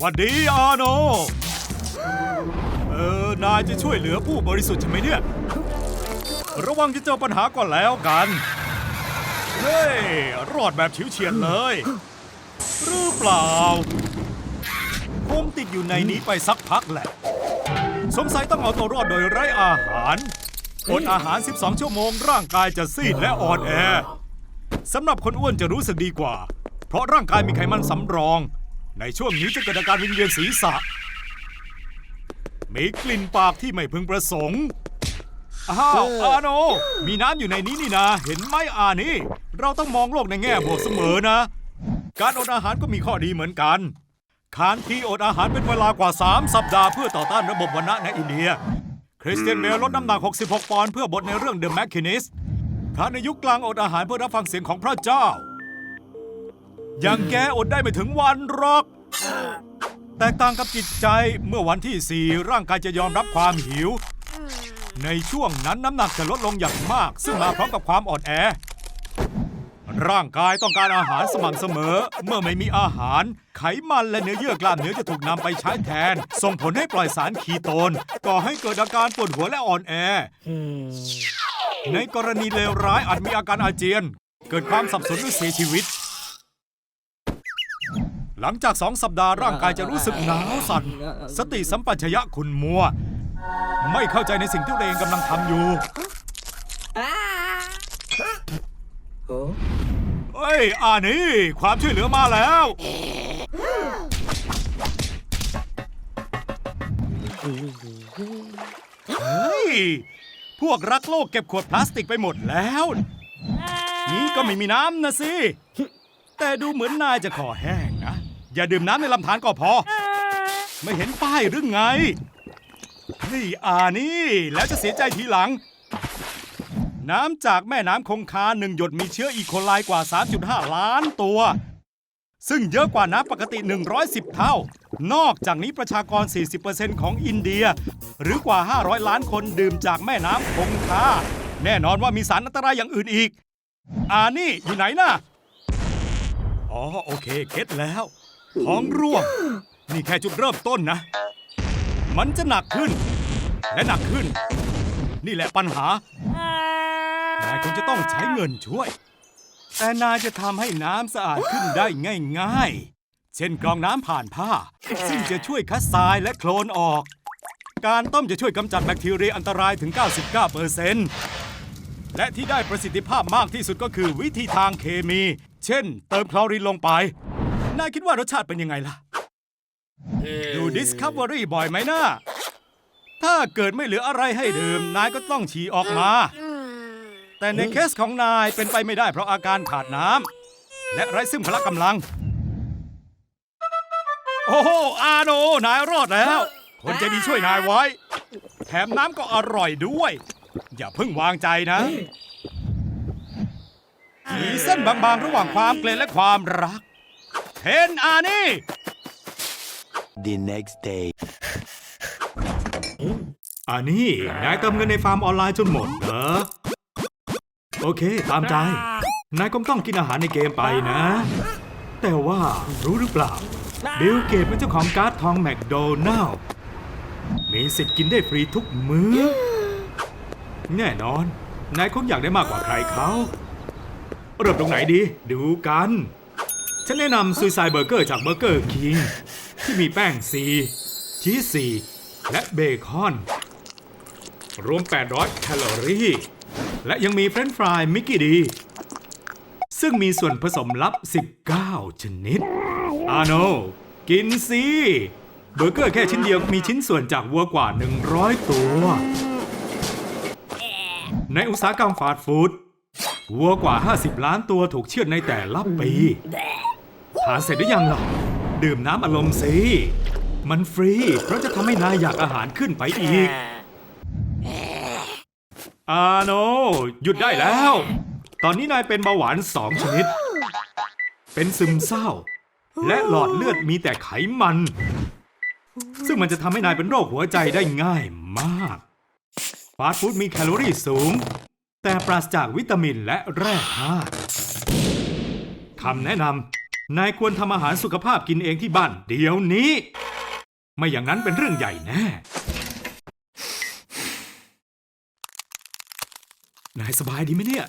หวัดดีอาโน เออ นายจะช่วยเหลือผู้บริสุทธิ์ใช่ไหมเนี่ย ระวังจะเจอปัญหาก่อนแล้วกัน เฮ้ย รอดแบบฉิวเฉียดเลย หรือเปล่า คงติดอยู่ในนี้ไปสักพักแหละ สงสัยต้องเอาตัวรอดโดยไร้อาหารอดอาหาร 12 ชั่วโมง ร่างกายจะซีดและอ่อนแอสำหรับคนอ้วนจะรู้สึกดีกว่า เพราะร่างกายมีไขมันสำรอง ในช่วงนี้จะเกิดอาการวิงเวียนศีรษะ มีกลิ่นปากที่ไม่พึงประสงค์ อ้าว อาโน มีน้ำอยู่ในนี้นี่นะ เห็นไหมอานี่ เราต้องมองโลกในแง่บวกเสมอนะ การอดอาหารก็มีข้อดีเหมือนกันคานทีอดอาหารเป็นเวลากว่า 3 สัปดาห์เพื่อต่อต้านระบบวัณะในอินเดีย คริสเตียนเบลลดน้ำหนัก 66 ปอนด์เพื่อบทในเรื่อง The Machinist พระในยุคกลางอดอาหารเพื่อรับฟังเสียงของพระเจ้า อย่างแกอดได้ไม่ถึงวันหรอก แตกต่างกับจิตใจเมื่อวันที่ 4 ร่างกายจะยอมรับความหิว ในช่วงนั้นน้ำหนักจะลดลงอย่างมาก ซึ่งมาพร้อมกับความอ่อนแอ ร่างกายต้องการอาหารสม่ำเสมอ เมื่อไม่มีอาหาร ไขมันและเนื้อเยื่อกล้ามเนื้อจะถูกนำไปใช้แทน ส่งผลให้ปล่อยสารคีโตน ก่อให้เกิดอาการปวดหัวและอ่อนแอ ในกรณีเลวร้ายอาจมีอาการอาเจียน เกิดความสับสนหรือเสียชีวิต หลังจากสองสัปดาห์ร่างกายจะรู้สึกหนาวสั่น สติสัมปชัญญะขุนมัว ไม่เข้าใจในสิ่งที่ตัวเองกำลังทำอยู่เฮ้ยอ่านี่ความช่วยเหลือมาแล้ว เฮ้ย พวกรักโลกเก็บขวดพลาสติกไปหมดแล้ว นี่ก็ไม่มีน้ำนะสิ แต่ดูเหมือนนายจะคอแห้งนะ อย่าดื่มน้ำในลำธารก็พอ ไม่เห็นป้ายหรือไงเฮ้ยอ่านี่แล้วจะเสียใจทีหลัง น้ำจากแม่น้ำคงคาหนึ่งหยดมีเชื้ออีโคไลกว่า 3.5 ล้านตัว ซึ่งเยอะกว่าน้ำปกติ 110 เท่า นอกจากนี้ประชากร 40%ของอินเดีย หรือกว่า 500 ล้านคนดื่มจากแม่น้ำคงคา แน่นอนว่ามีสารอันตรายอย่างอื่นอีก อ่านี่อยู่ไหนน่ะ อ๋อ โอเคเก็ตแล้ว ท้องร่วง นี่แค่จุดเริ่มต้นนะ มันจะหนักขึ้น และหนักขึ้น นี่แหละปัญหานายคงจะต้องใช้เงินช่วย แต่นายจะทำให้น้ำสะอาดขึ้นได้ง่าย ๆ เช่นกรองน้ำผ่านผ้า ซึ่งจะช่วยคัดทรายและโคลนออก การต้มจะช่วยกำจัดแบคทีเรียอันตรายถึง 99%และที่ได้ประสิทธิภาพมากที่สุดก็คือวิธีทางเคมี เช่น เติมคลอรีนลงไป นายคิดว่ารสชาติเป็นยังไงล่ะ ดู Discovery บ่อยไหมนะถ้าเกิดไม่เหลืออะไรให้ดื่ม นายก็ต้องฉี่ออกมา แต่ในเคสของนายเป็นไปไม่ได้เพราะอาการขาดน้ำและไร้ซึ่งพละกำลัง โอ้โหอาโน นายรอดแล้ว คนใจดีช่วยนายไว้ แถมน้ำก็อร่อยด้วย อย่าเพิ่งวางใจนะมีเส้นบางๆ ระหว่างความเกลียดและความรัก เทนอานี่ The next day. อันนี้นายเติมเงินในฟาร์มออนไลน์จนหมดเหรอ โอเค ตามใจ นายคงต้องกินอาหารในเกมไปนะ แต่ว่ารู้หรือเปล่า บิลเกตเป็นเจ้าของการ์ดทองแมคโดนัลล์มีสิทธิ์กินได้ฟรีทุกมื้อ แน่นอน นายคงอยากได้มากกว่าใครเขา เริ่มตรงไหนดี ดูกัน ฉันแนะนำซูซายเบอร์เกอร์จากเบอร์เกอร์คิงที่มีแป้งซีชีสซีและเบคอน รวม 800 แคลอรี่ และยังมีเฟรนช์ฟรายมิกกี้ดี ซึ่งมีส่วนผสมลับ 19 ชนิด อาโน กินสิเบอร์เกอร์แค่ชิ้นเดียวมีชิ้นส่วนจากวัวกว่า 100 ตัว ในอุตสาหกรรมฟาสต์ฟู้ดวัวกว่า 50 ล้านตัวถูกเชือดในแต่ละปี ทานเสร็จหรือยังล่ะ ดื่มน้ำอารมณ์สิ มันฟรี เพราะจะทำให้นายอยากอาหารขึ้นไปอีก อาโน หยุดได้แล้ว ตอนนี้นายเป็นเบาหวานสองชนิด เป็นซึมเศร้า และหลอดเลือดมีแต่ไขมัน ซึ่งมันจะทำให้นายเป็นโรคหัวใจได้ง่ายมากฟาสต์ฟู้ดมีแคลอรี่สูง แต่ปราศจากวิตามินและแร่ธาตุคำแนะน นายควรทำอาหารสุขภาพกินเองที่บ้านเดี๋ยวนี้ ไม่อย่างนั้นเป็นเรื่องใหญ่แน่ นายสบายดีไหมเนี่ย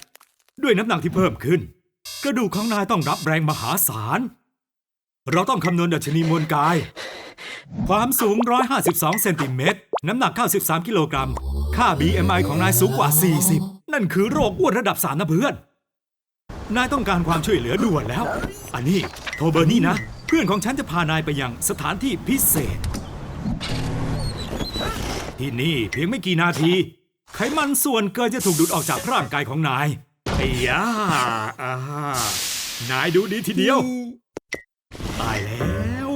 ด้วยน้ำหนักที่เพิ่มขึ้น กระดูกของนายต้องรับแรงมหาศาล เราต้องคำนวณดัชนีมวลกาย ความสูง 152 เซนติเมตร น้ำหนัก 93 กิโลกรัม ค่า BMI ของนายสูงกว่า 40 นั่นคือโรคอ้วนระดับ3นะเพื่อน นายต้องการความช่วยเหลือด่วนแล้ว อันนี้โทรเบอร์นี่นะ เพื่อนของฉันจะพานายไปยังสถานที่พิเศษ ที่นี่เพียงไม่กี่นาที ไขมันส่วนเกินจะถูกดูดออกจากร่างกายของนายไอ้ยาอ่านายดูดีทีเดียว ตายแล้ว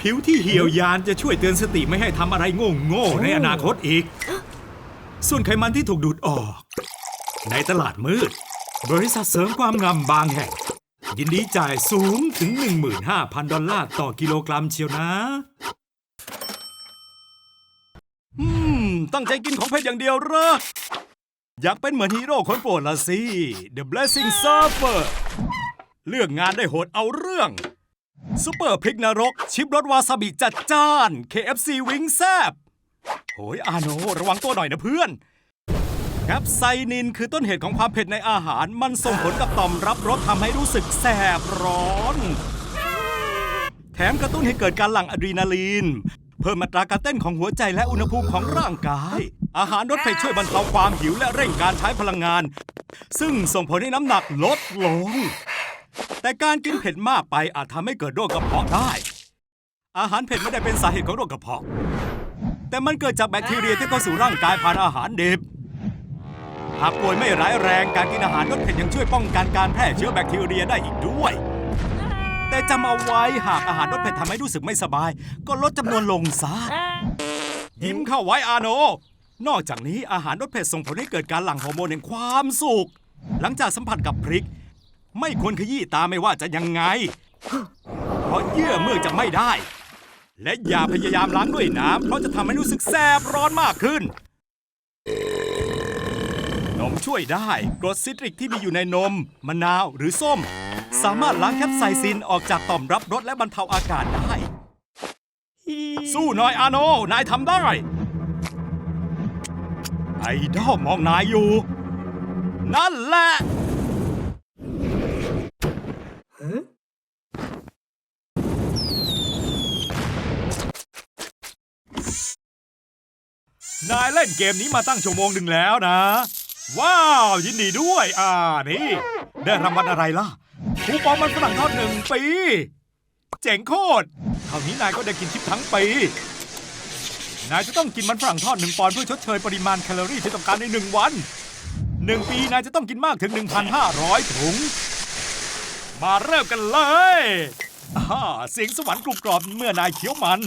ผิวที่เหี่ยวยานจะช่วยเตือนสติไม่ให้ทำอะไรโง่โง่ๆในอนาคตอีก ส่วนไขมันที่ถูกดูดออก ในตลาดมืด บริษัทเสริมความงามบางแห่ง ยินดีจ่ายสูงถึง 15,000 ดอลลาร์ต่อกิโลกรัมเชียวนะ อืม ตั้งใจกินของเผ็ดอย่างเดียวเหรอ อยากเป็นเหมือนฮีโร่คนโปรดละสิ The Blessing Surfer เลือกงานได้โหดเอาเรื่องซุปเปอร์พริกนรก ชิปรสวาซาบิจัดจ้าน KFC วิงแซบโหยอาโน ระวังตัวหน่อยนะเพื่อน แคปไซนินคือต้นเหตุของความเผ็ดในอาหาร มันส่งผลกับต่อมรับรสทำให้รู้สึกแสบร้อน แถมกระตุ้นให้เกิดการหลั่งอะดรีนาลีน เพิ่มอัตราการเต้นของหัวใจและอุณหภูมิของร่างกาย อาหารรสเผ็ดช่วยบรรเทาความหิวและเร่งการใช้พลังงาน ซึ่งส่งผลให้น้ำหนักลดลง แต่การกินเผ็ดมากไปอาจทำให้เกิดโรคกระเพาะได้ อาหารเผ็ดไม่ได้เป็นสาเหตุของโรคกระเพาะ แต่มันเกิดจากแบคทีเรียที่เข้าสู่ร่างกายผ่านอาหารดิบ หากป่วยไม่ร้ายแรงการกินอาหารรสเผ็ดยังช่วยป้องกันการแพร่เชื้อแบคทีเรียได้อีกด้วย แต่จำเอาไว้หากอาหารรสเผ็ดทำให้รู้สึกไม่สบาย ก็ลดจำนวนลงซะยิ้มเข้าไว้อาโน นอกจากนี้อาหารรสเผ็ดส่งผลให้เกิดการหลั่งฮอร์โมนแห่งความสุข หลังจากสัมผัสกับพริก ไม่ควรขยี้ตาไม่ว่าจะยังไง เพราะเยื่อเมื่อจะไม่ได้ และอย่าพยายามล้างด้วยน้ำเพราะจะทำให้รู้สึกแสบร้อนมากขึ้น ช่วยได้ กรดซิตริกที่มีอยู่ในนม มะนาวหรือส้ม สามารถล้างแคปไซซินออกจากต่อมรับรสและบรรเทาอากาศได้ สู้หน่อยอาโน นายทำได้ ไอดอลมองนายอยู่ นั่นแหละนายเล่นเกมนี้มาตั้งชั่วโมงหนึ่งแล้วนะ ว้าว ยินดีด้วย อ่า นี่ ได้รางวัลอะไรล่ะคูปองมันฝรั่งทอดหนึ่งปี เจ๋งโคตรเท่านี้นายก็ได้กินทิปทั้งปี นายจะต้องกินมันฝรั่งทอดหนึ่งปอนด์เพื่อชดเชยปริมาณแคลอรี่ที่ต้องการในหนึ่งวันหนึ่งปีนายจะต้องกินมากถึง 1,500 ถุง มาเริ่มกันเลยอ่าเสียงสวรรค์กรุบกรอบเมื่อนายเคี้ยวมัน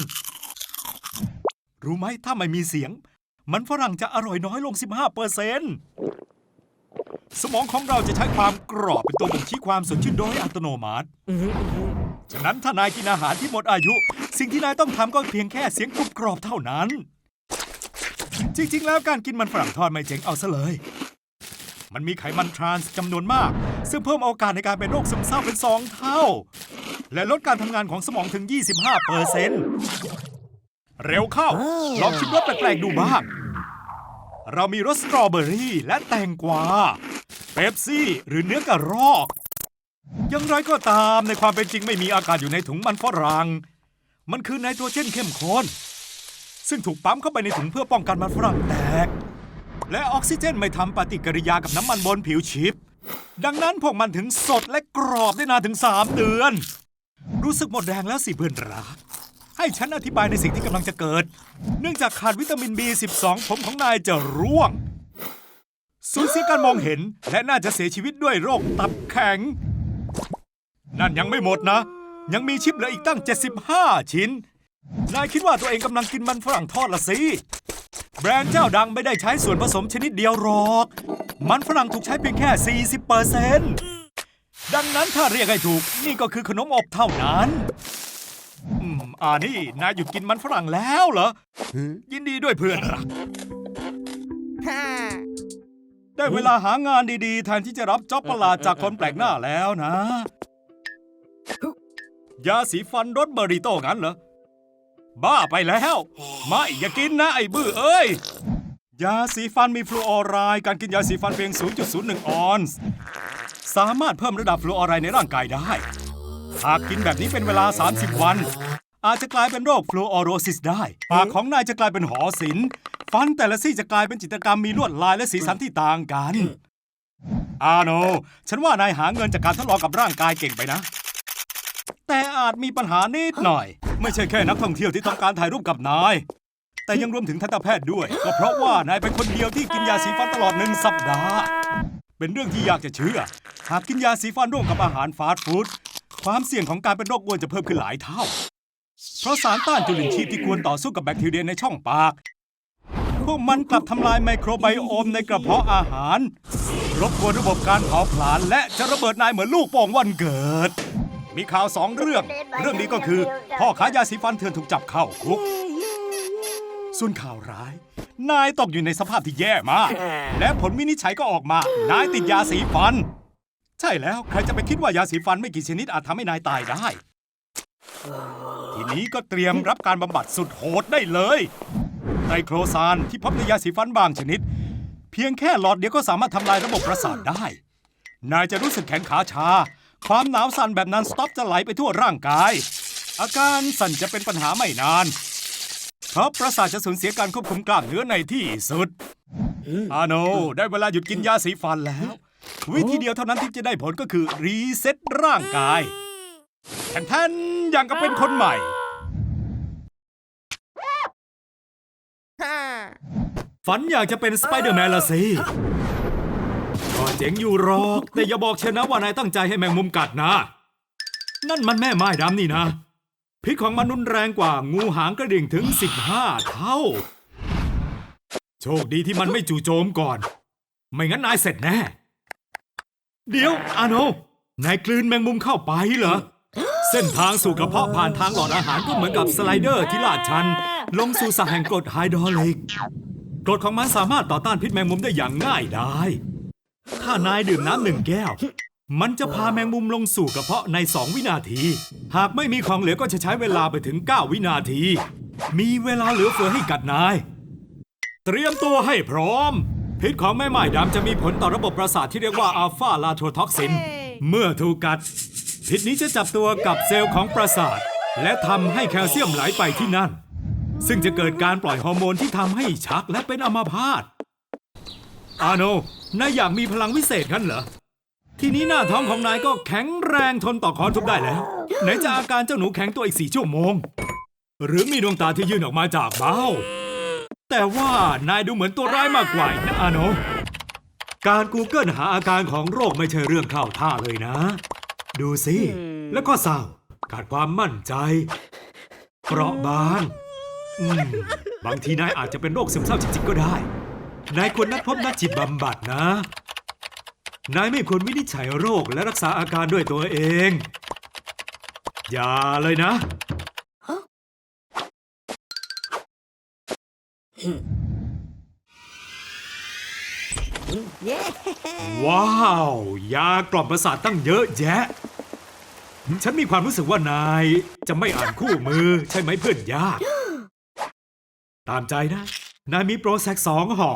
รู้ไหมถ้าไม่มีเสียง มันฝรั่งจะอร่อยน้อยลง 15เปอร์เซนสมองของเราจะใช้ความกรอบเป็นตัวบ่งชี้ความสดชื่นโดยอัตโนมัติ ฉะนั้นถ้านายกินอาหารที่หมดอายุ สิ่งที่นายต้องทำก็เพียงแค่เสียงกรุบกรอบเท่านั้น จริง ๆ แล้วการกินมันฝรั่งทอดไม่เจ๋งเอาซะเลย มันมีไขมันทรานส์จำนวนมาก ซึ่งเพิ่มโอกาสในการเป็นโรคซึมเศร้าเป็นสองเท่า และลดการทำงานของสมองถึง 25เปอร์เซ็นต์ เร็วเข้า ลองชิมรสแปลกๆดูบ้าง เรามีรสสตรอเบอรี่และแตงกวาเป๊ปซี่หรือเนื้อกระรอกอย่างไรก็ตามในความเป็นจริงไม่มีอากาศอยู่ในถุงมันฝรั่งมันคือไนโตรเจนเข้มข้นซึ่งถูกปั๊มเข้าไปในถุงเพื่อป้องกันมันฝรั่งแตก และออกซิเจนไม่ทำปฏิกิริยากับน้ำมันบนผิวชิป ดังนั้นพวกมันถึงสดและกรอบได้นานถึง 3 เดือน รู้สึกหมดแรงแล้วสิเพื่อนรัก ให้ฉันอธิบายในสิ่งที่กำลังจะเกิด เนื่องจากขาดวิตามิน B12 ผมของนายจะร่วง สูญเสียการมองเห็นและน่าจะเสียชีวิตด้วยโรคตับแข็ง นั่นยังไม่หมดนะ ยังมีชิปเหลืออีกตั้ง 75 ชิ้น นายคิดว่าตัวเองกำลังกินมันฝรั่งทอดละสิ แบรนด์เจ้าดังไม่ได้ใช้ส่วนผสมชนิดเดียวหรอก มันฝรั่งถูกใช้เพียงแค่ 40เปอร์เซนต์ดังนั้นถ้าเรียกให้ถูกนี่ก็คือขนมอบเท่านั้น อืมอ่านี่ นายหยุดกินมันฝรั่งแล้วเหรอ ยินดีด้วยเพื่อนรักได้เวลาหางานดีๆแทนที่จะรับจ็อบประหลาดจากคนแปลกหน้าแล้วนะ ยาสีฟันรสเบอริโต้งั้นเหรอ บ้าไปแล้ว ไม่อย่ากินนะไอ้บื้อเอ้ย ยาสีฟันมีฟลูออไรด์การกินยาสีฟันเพียง 0.01 ออนซ์สามารถเพิ่มระดับฟลูออไรด์ในร่างกายได้ หากกินแบบนี้เป็นเวลา 30 วัน อาจจะกลายเป็นโรคฟลูออโรซิสได้ ปากของนายจะกลายเป็นหอศิลป์ฟันแต่ละซี่จะกลายเป็นจิตรกรรมมีลวดลายและสีสันที่ต่างกัน อาโน ฉันว่านายหาเงินจากการทดลองกับร่างกายเก่งไปนะ แต่อาจมีปัญหานิดหน่อย ไม่ใช่แค่นักท่องเที่ยวที่ต้องการถ่ายรูปกับนาย แต่ยังรวมถึงทันตแพทย์ด้วย ก็เพราะว่านายเป็นคนเดียวที่กินยาสีฟันตลอดหนึ่งสัปดาห์ เป็นเรื่องที่ยากจะเชื่อ หากกินยาสีฟันร่วมกับอาหารฟาสต์ฟู้ดความเสี่ยงของการเป็นโรคอ้วนจะเพิ่มขึ้นหลายเท่า เพราะสารต้านจุลินทรีย์ที่ควรต่อสู้กับแบคทีเรียในช่องปาก พวกมันกลับทำลายไมโครไบโอมในกระเพาะอาหาร รบกวนระบบการเผาผลาญและจะระเบิดนายเหมือนลูกโป่งวันเกิด มีข่าวสองเรื่อง เรื่องนี้ก็คือ พ่อขายยาสีฟันเถื่อนถูกจับเข้าคุก ส่วนข่าวร้าย นายตกอยู่ในสภาพที่แย่มาก และผลวินิจฉัยก็ออกมา นายติดยาสีฟัน ใช่แล้วใครจะไปคิดว่ายาสีฟันไม่กี่ชนิดอาจทำให้นายตายได้ ทีนี้ก็เตรียมรับการบำบัดสุดโหดได้เลยไตรโครซานที่พบในยาสีฟันบางชนิด เพียงแค่หลอดเดียวก็สามารถทำลายระบบประสาทได้ นายจะรู้สึกแขนขาชา ความหนาวสั่นแบบนั้นสต็อปจะไหลไปทั่วร่างกาย อาการสั่นจะเป็นปัญหาไม่นาน เพราะประสาทจะสูญเสียการควบคุมกล้ามเนื้อในที่สุด อาโนได้เวลาหยุดกินยาสีฟันแล้ว วิธีเดียวเท่านั้นที่จะได้ผลก็คือรีเซ็ตร่างกายแทนๆ อย่างกับเป็นคนใหม่ ฝันอยากจะเป็นสไปเดอร์แมนละสิก็เจ๋งอยู่หรอก แต่อย่าบอกเชียวนะว่านายตั้งใจให้แมงมุมกัดนะ นั่นมันแม่ไม้ดำนี่นะ พิษของมันรุนแรงกว่างูหางกระดิ่งถึง 15 เท่า โชคดีที่มันไม่จู่โจมก่อน ไม่งั้นนายเสร็จแน่ เดี๋ยวอาโนนายกลืนแมงมุมเข้าไปเหรอ เส้นทางสู่กระเพาะผ่านทางหลอดอาหารก็เหมือนกับสไลเดอร์ที่ลาดชัน ลงสู่สระแห่งกรดไฮดรอลิกกรดของมันสามารถต่อต้านพิษแมงมุมได้อย่างง่ายได้ถ้านายดื่มน้ำหนึ่งแก้ว มันจะพาแมงมุมลงสู่กระเพาะใน 2 วินาที หากไม่มีของเหลือก็จะใช้เวลาไปถึง 9 วินาที มีเวลาเหลือเฟือให้กัดนาย เตรียมตัวให้พร้อม พิษของแม่ไม้ดำจะมีผลต่อระบบประสาทที่เรียกว่าอัลฟาลาโทท็อกซิน เมื่อถูกกัด พิษนี้จะจับตัวกับเซลล์ของประสาท และทำให้แคลเซียมไหลไปที่นั่น ซึ่งจะเกิดการปล่อยฮอร์โมนที่ทำให้ชักและเป็นอัมาพาตอาโนนายอยากมีพลังวิเศษกันเหรอ ทีนี้หน้าท้องของนายก็แข็งแรงทนต่อคอนทุบได้แล้ว ไหนจะอาการเจ้าหนูแข็งตัวอีกสี่ชั่วโมง หรือมีดวงตาที่ยื่นออกมาจากเบ้า แต่ว่านายดูเหมือนตัวร้ายมากกว่านะอาโนการกูเกิลหาอาการของโรคไม่ใช่เรื่องเข้าท่าเลยนะ ดูสิ แล้วก็เศร้าขาดความมั่นใจ เปราะบางอืมบางทีนายอาจจะเป็นโรคซึมเศร้าจริงๆก็ได้ นายควรนัดพบนักจิตบำบัดนะ นายไม่ควรวินิจฉัยโรคและรักษาอาการด้วยตัวเอง อย่าเลยนะ ว้าว ยากล่อมประสาทตั้งเยอะแยะ ฉันมีความรู้สึกว่านายจะไม่อ่านคู่มือ ใช่ไหมเพื่อนยาก ตามใจนะ นายมีโปรแซกสองห่อ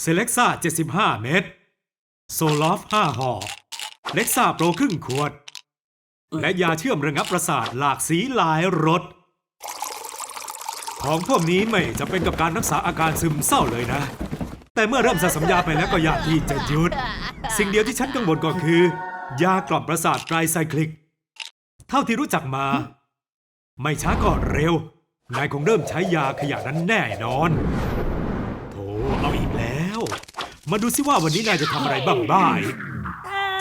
เซเล็กซ่า75เม็ด โซลอฟ5ห่อ เล็กซ่าโปรครึ่งขวด และยาเชื่อมระงับประสาทหลากสีหลายรส ของพวกนี้ไม่จะเป็นกับการรักษาอาการซึมเศร้าเลยนะ แต่เมื่อเริ่มสัญสัญญาไปแล้วก็ยากที่จะหยุด สิ่งเดียวที่ฉันกังวลก็คือ ยากล่อมประสาทไตรไซคลิก เท่าที่รู้จักมา ไม่ช้าก็เร็ว นายคงเริ่มใช้ยาขยะนั้นแน่นอน โถเอาอีกแล้ว มาดูซิว่าวันนี้นายจะทำอะไรบ้างบ้าย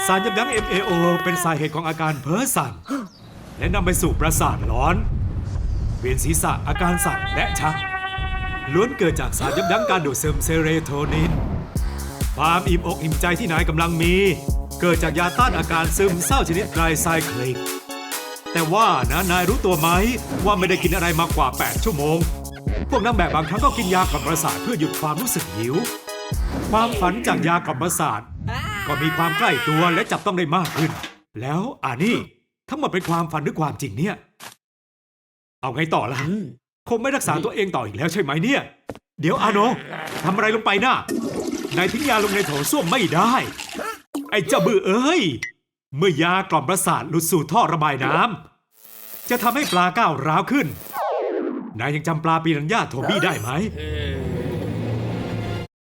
สารยับยั้ง MAO เป็นสาเหตุของอาการเพ้อสั่น และนำไปสู่ประสาทร้อน เวียนศีรษะอาการสั่นและชักล้วนเกิดจากสารยับยั้งการดูดซึมเซโรโทนิน ความอิ่มอกอิ่มใจที่นายกำลังมี เกิดจากยาต้านอาการซึมเศร้าชนิดไตรไซคลิก แต่ว่านะนายรู้ตัวไหมว่าไม่ได้กินอะไรมากว่า 8 ชั่วโมง พวกนักแบบบางครั้งก็กินยากล่อมประสาทเพื่อหยุดความรู้สึกหิว ความฝันจากยากล่อมประสาท ก็มีความใกล้ตัวและจับต้องได้มากขึ้น แล้วอ่านี่ทั้งหมดเป็นความฝันหรือความจริงเนี่ย เอาไงต่อล่ะคงไม่รักษาตัวเองต่ออีกแล้วใช่ไหมเนี่ย เดี๋ยวอาโนทำอะไรลงไปนะ่ะนายทิ้งยาลงในโถส้วมไม่ได้ ไอ้เจ้าบือเอ้ย เมื่อยากล่อมประสาทหลุดสู่ท่อระบายน้ำจะทำให้ปลาก้าวร้าวขึ้น นายยังจำปลาปีนัญญาโทบี้ได้ไหม